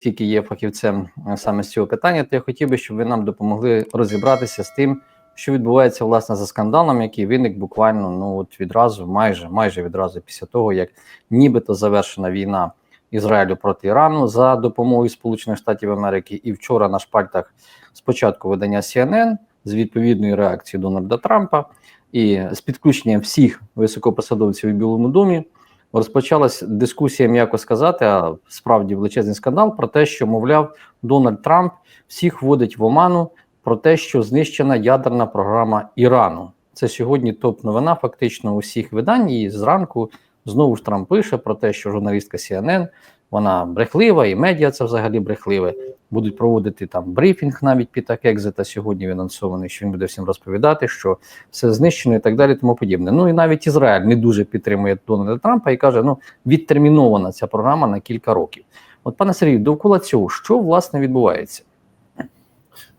оскільки є фахівцем е, саме з цього питання, то я хотів би, щоб ви нам допомогли розібратися з тим, що відбувається власне за скандалом, який виник буквально ну от відразу, майже майже відразу після того, як нібито завершена війна Ізраїлю проти Ірану за допомогою Сполучених Штатів Америки. І вчора на шпальтах спочатку видання CNN з відповідною реакцією Дональда Трампа і з підключенням всіх високопосадовців у Білому домі розпочалась дискусія, м'яко сказати, а справді величезний скандал про те, що мовляв Дональд Трамп всіх вводить в оману про те, що знищена ядерна програма Ірану. Це сьогодні топ-новина, фактично усіх видань. І зранку знову ж Трамп пише про те, що журналістка CNN, вона брехлива, і медіа це взагалі брехливе. Будуть проводити там брифінг навіть під Екзита. Сьогодні він анонсований, що він буде всім розповідати, що все знищено і так далі, тому подібне. Ну і навіть Ізраїль не дуже підтримує Дональда Трампа і каже: ну відтермінована ця програма на кілька років. От, пане Сергію, довкола цього, що власне відбувається?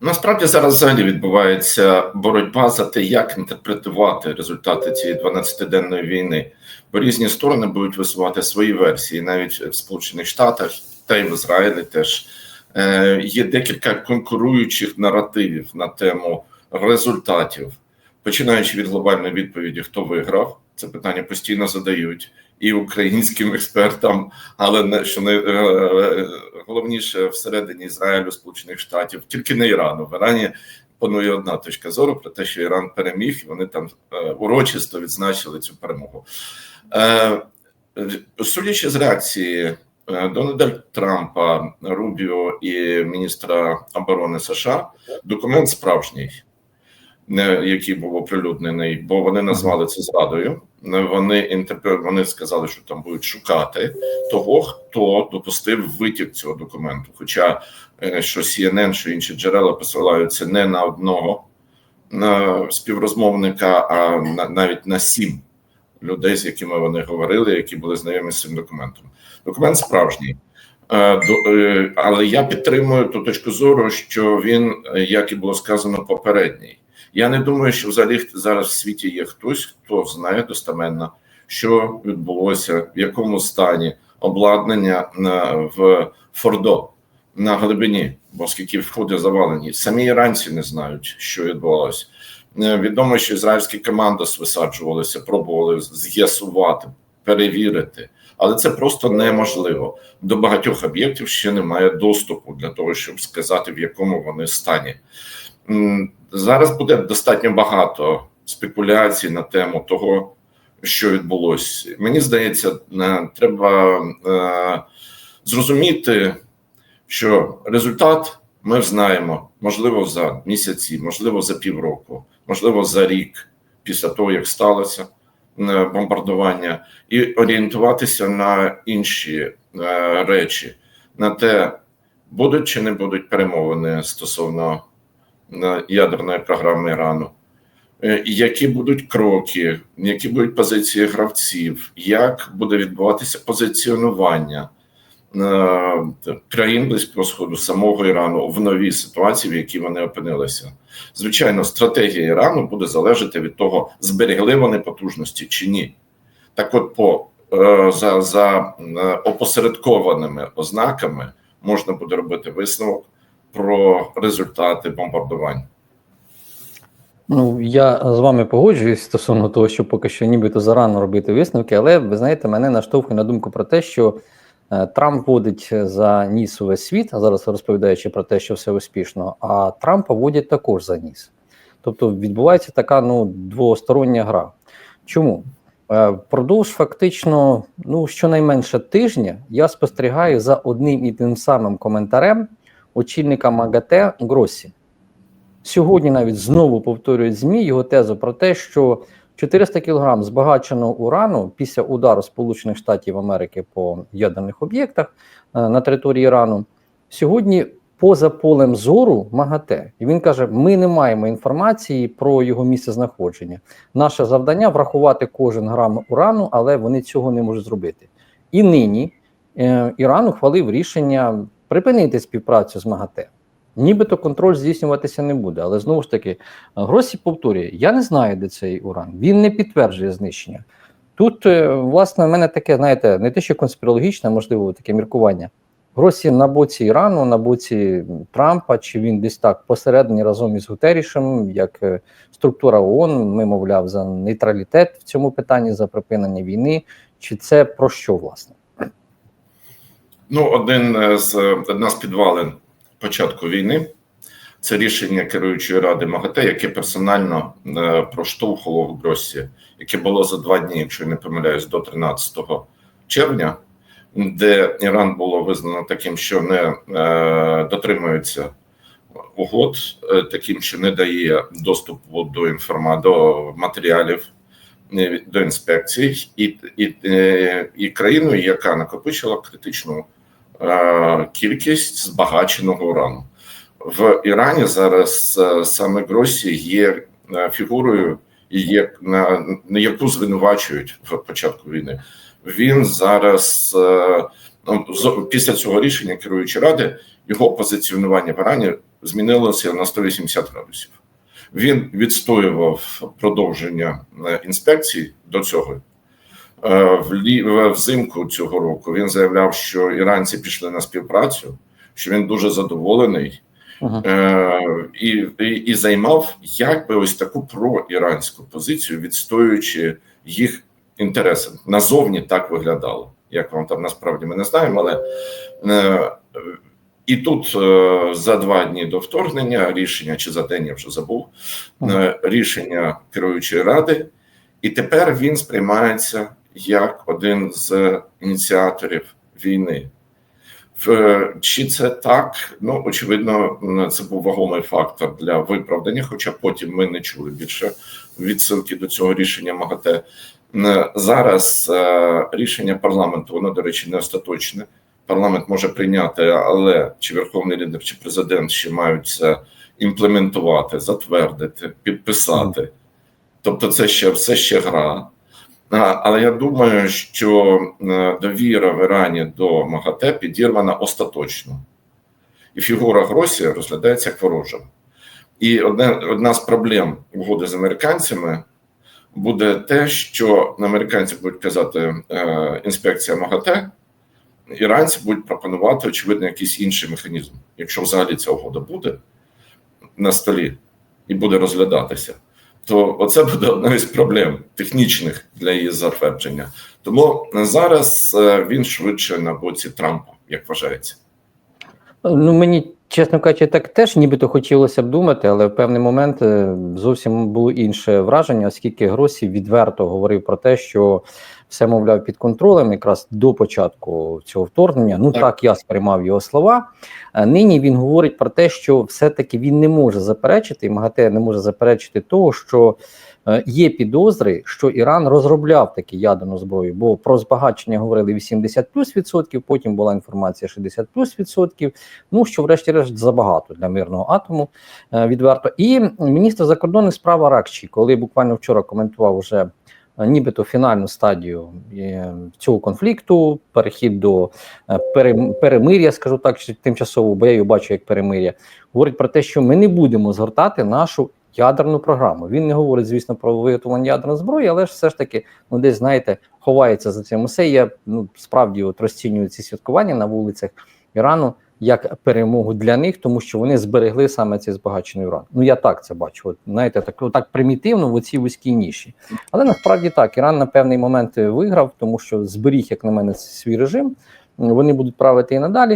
Насправді зараз взагалі відбувається боротьба за те, як інтерпретувати результати цієї 12-денної війни, бо різні сторони будуть висувати свої версії, навіть в Сполучених Штатах та й в Ізраїлі теж. Е, є декілька конкуруючих наративів на тему результатів, починаючи від глобальної відповіді, хто виграв, це питання постійно задають і українським експертам, але не що не е, головніше всередині Ізраїлю, Сполучених Штатів, тільки не Ірану. В Ірані панує одна точка зору про те, що Іран переміг, і вони там е, урочисто відзначили цю перемогу. Е, Судячи з реакції Дональда Трампа, Рубіо і міністра оборони США, документ справжній. Який був оприлюднений, бо вони назвали це зрадою. Вони вони сказали, що там будуть шукати того, хто допустив витік цього документу. Хоча е, що CNN, що інші джерела посилаються не на одного на співрозмовника, а на навіть на сім людей, з якими вони говорили, які були знайомі з цим документом. Документ справжній. Е, але я підтримую ту точку зору, що він, як і було сказано, попередній. Я не думаю, що взагалі зараз в світі є хтось, хто знає достеменно, що відбулося, в якому стані обладнання в Фордо на глибині, бо скільки входи завалені. Самі іранці не знають, що відбувалося. Е, відомо, що ізраїльські команди висаджувалися, пробували з'ясувати, перевірити, але це просто неможливо. До багатьох об'єктів ще немає доступу для того, щоб сказати, в якому вони стані. Зараз буде достатньо багато спекуляцій на тему того, що відбулося. Мені здається, е, треба е, зрозуміти, що результат ми знаємо, можливо, за місяці, можливо, за півроку, можливо, за рік після того, як сталося е, бомбардування, і орієнтуватися на інші речі, на те, будуть чи не будуть перемовини стосовно ядерної програми Ірану. Е, які будуть кроки, які будуть позиції гравців, як буде відбуватися позиціонування е, країн близького сходу самого Ірану в новій ситуації, в якій вони опинилися? Звичайно, стратегія Ірану буде залежати від того, зберегли вони потужності чи ні. Так, от, по е, за, за опосередкованими ознаками можна буде робити висновок про результати бомбардувань. Ну, я з вами погоджуюсь стосовно того, що поки що нібито зарано робити висновки, але ви знаєте, мене наштовхує на думку про те, що е, Трамп водить за ніс увесь світ, а зараз розповідаючи про те, що все успішно, а Трампа водять також за ніс. Тобто відбувається така ну, двостороння гра. Чому? Е, впродовж фактично, ну щонайменше тижня я спостерігаю за одним і тим самим коментарем очільника МАГАТЕ Гросі. Сьогодні навіть знову повторюють ЗМІ його тезу про те, що 400 кг збагаченого урану після удару Сполучених Штатів Америки по ядерних об'єктах е, на території Ірану сьогодні поза полем зору МАГАТЕ. І він каже: ми не маємо інформації про його місце знаходження. Наше завдання врахувати кожен грам урану, але вони цього не можуть зробити. І нині е, Іран ухвалив рішення припинити співпрацю з МАГАТЕ. Нібито контроль здійснюватися не буде, але знову ж таки, Гросі повторює: я не знаю, де цей уран. Він не підтверджує знищення. Тут, е, власне, в мене таке, знаєте, не те, що конспірологічне, можливо, таке міркування. Гросі на боці Ірану, на боці Трампа, чи він десь так посередині разом із Гутерішем, як е, структура ООН, ми мовляв за нейтралітет в цьому питанні, за припинення війни. Чи це про що власне? Ну, один е, з одна з підвалин початку війни це рішення керуючої ради МАГАТЕ, яке персонально е, проштовхувало в Гросі, яке було за два дні, якщо не помиляюсь, до 13 червня, де Іран було визнано таким, що не е, дотримується угод, е, таким, що не дає доступу до інформа до матеріалів. е, До інспекцій і, і, е, і країною, яка накопичила критичну е, кількість збагаченого урану. В Ірані зараз е, саме Гросі є е, фігурою, є на, яку звинувачують в початку війни. Він зараз е, ну, після цього рішення керуючі ради його позиціонування в Ірані змінилося на 180 градусів. Він відстоював продовження е, інспекцій до цього. Е, взимку цього року він заявляв, що іранці пішли на співпрацю, що він дуже задоволений е, і, і, і займав якби ось таку проіранську позицію, відстоюючи їх інтереси. Назовні так виглядало. Як вам там насправді ми не знаємо, але е, і тут е, за два дні до вторгнення рішення чи за день я вже забув е, рішення керуючої ради, і тепер він сприймається як один з ініціаторів війни. Чи це так? Ну очевидно, це був вагомий фактор для виправдання, хоча потім ми не чули більше відсилки до цього рішення МАГАТЕ. Зараз е, рішення парламенту, воно, до речі, не остаточне. Парламент може прийняти, але чи верховний лідер, чи президент ще мають це імплементувати, затвердити, підписати. Тобто, це ще все ще гра. Але я думаю, що е, довіра в Ірані до МАГАТЕ підірвана остаточно, і фігура Гросі розглядається як ворожа. І одне, одна з проблем угоди з американцями буде те, що американці будуть казати е, інспекція МАГАТЕ, іранці будуть пропонувати, очевидно, якийсь інший механізм. Якщо взагалі ця угода буде на столі і буде розглядатися то оце буде одна із проблем технічних для її затвердження. Тому зараз е, він швидше на боці Трампа, як вважається. Ну мені, чесно кажучи, так теж нібито хотілося б думати, але в певний момент е, зовсім було інше враження, оскільки Гросі відверто говорив про те, що все, мовляв, під контролем, якраз до початку цього вторгнення. Ну так, Так. я сприймав його слова. А нині він говорить про те, що все-таки він не може заперечити, і МАГАТЕ не може заперечити того, що е, є підозри, що Іран розробляв таку ядерну зброю, бо про збагачення говорили 80 плюс відсотків, потім була інформація 60 плюс відсотків. Ну що, врешті-решт, забагато для мирного атому е, відверто. І міністр закордонних справ Аракчі, коли буквально вчора коментував вже е, нібито фінальну стадію е, цього конфлікту, перехід до е, перемир'я, скажу так, чи тимчасово, бо я його бачу як перемир'я, говорить про те, що ми не будемо згортати нашу. Ядерну програму. Він не говорить, звісно, про виготовлення ядерної зброї, але ж все ж таки, ну десь знаєте, ховається за цим усе. Я ну справді от розцінюю ці святкування на вулицях Ірану як перемогу для них, тому що вони зберегли саме цей збагачений уран. Ну я так це бачу. От знаєте, так так примітивно в оцій вузькій ніші. Але насправді так, Іран на певний момент виграв, тому що зберіг, як на мене, свій режим. Вони будуть правити і надалі.